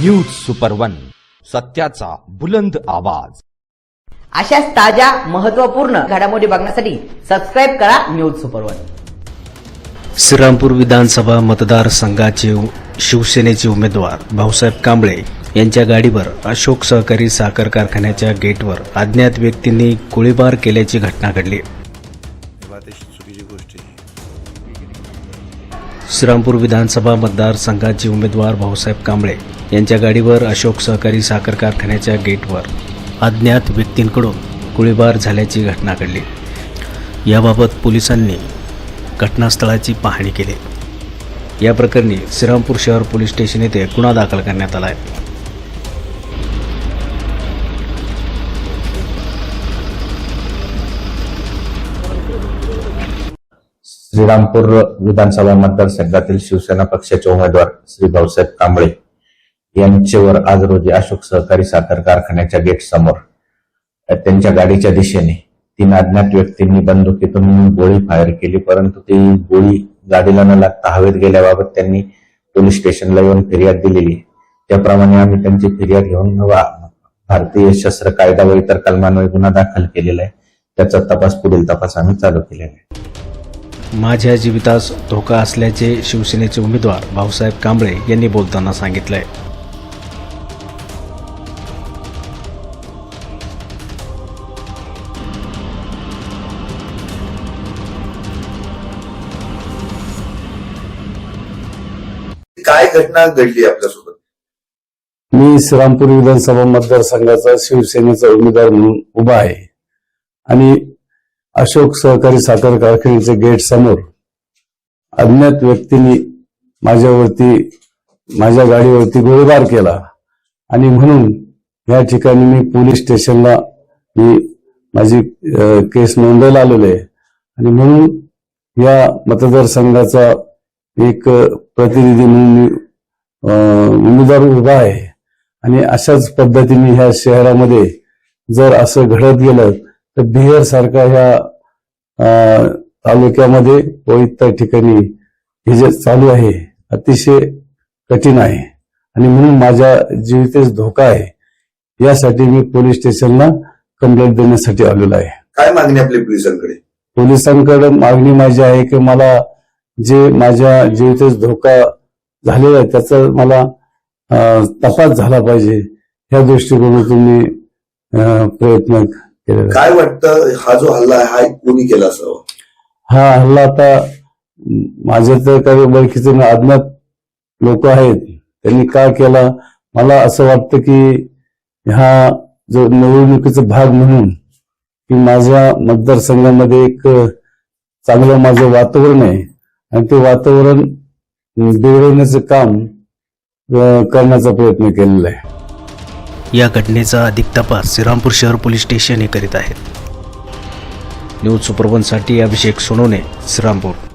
News super one सत्याचा बुलंद आवाज. अशाच ताज्या महत्त्वपूर्ण घडामोडी बघण्यासाठी सबस्क्राईब करा न्यूज सुपर वन श्रीरामपूर विधानसभा मतदारसंघाचे शिवसेनेचे उमेदवार भाऊसाहेब कांबळे यांच्या गाडीवर अशोक सहकारी साखर कारखान्याच्या गेटवर अज्ञात व्यक्तींनी गोळीबार केल्याची घटना घडली. श्रीरामपूर विधानसभा मतदारसंघाचे उमेदवार भाऊसाहेब कांबळे यांच्या गाडीवर अशोक सहकारी साखर कारखान्याच्या गेटवर अज्ञात व्यक्तींकडून गोळीबार झाल्याची घटना घडली. याबाबत पोलिसांनी घटनास्थळाची पाहणी केली. या प्रकरणी श्रीरामपूर शहर पोलीस स्टेशन येथे गुन्हा दाखल करण्यात आला आहे. श्रीरामपूर विधानसभा मतदारसंघातील शिवसेना पक्षाचे उमेदवार श्री भाऊसाहेब कांबळे यांच्यावर आज रोजी अशोक सहकारी साखर कारखान्याच्या गेट समोर त्यांच्या गाडीच्या दिशेने तीन अज्ञात व्यक्तींनी बंदुकीतून गोळी फायर केली परंतु ती गोळी गाडीला न लागता हवेत गेल्याबाबत त्यांनी पोलीस स्टेशनला येऊन फिर्याद दिलेली. त्याप्रमाणे आम्ही त्यांची फिर्याद घेऊन भारतीय शस्त्र कायदा व इतर कलमांवर गुन्हा दाखल केलेला आहे. त्याचा तपास पुढील तपास आम्ही चालू केलेला आहे. माझ्या जीवितास धोका असल्याचे शिवसेनेचे उमेदवार भाऊसाहेब कांबळे यांनी बोलताना सांगितलंय. काय घटना घडली आपल्यासोबत? मी श्रीरामपूर विधानसभा मतदारसंघाचा शिवसेनेचा उमेदवार म्हणून उभा आहे. आणि अशोक सहकारी साखर कारखान्याच्या गेट समोर अज्ञात व्यक्तींनी माझ्यावरती माझ्या गाडीवरती गोळीबार केला. आणि म्हणून या ठिकाणी मी पोलीस स्टेशनला मी माझी केस नोंदवायला आलेलो आहे. आणि म्हणून या मतदारसंघाचा एक प्रतिनिधी म्हणून मी उमेदवार उभा आहे. आणि अशाच पद्धतीने ह्या शहरामध्ये जर असं घडत गेलं तर बिहार सारख्या ह्या तालुक्यामध्ये व इतर ठिकाणी हे जे चालू आहे अतिशय कठीण आहे. आणि म्हणून माझ्या जीवितेस धोका आहे. यासाठी मी पोलीस स्टेशनला कंप्लेंट देण्यासाठी आलेलो आहे. काय मागणी आपली पोलिसांकडे? पोलिसांकडे मागणी माझी आहे की मला जे माझ्या जीवितेस धोका झालेला आहे त्याचा मला तपास झाला पाहिजे. या दृष्टिकोनातून मी प्रयत्न केलेला. काय वाटतं हा जो हल्ला आहे हा कोणी केला असावा? हा हल्ला आता माझ्या तर काही ओळखीचे अज्ञात लोक आहेत त्यांनी का केला? मला असं वाटतं की हा जो निवडणुकीचा भाग म्हणून की माझ्या मतदारसंघामध्ये एक चांगलं माझं वातावरण आहे. आणि ते वातावरण बिघडवण्याचं काम करण्याचा प्रयत्न केलेला आहे. या घटनेचा अधिक तपास श्रीरामपूर शहर पोलीस स्टेशन हे करीत आहेत. न्यूज सुपरवनसाठी अभिषेक सोनवणे श्रीरामपूर.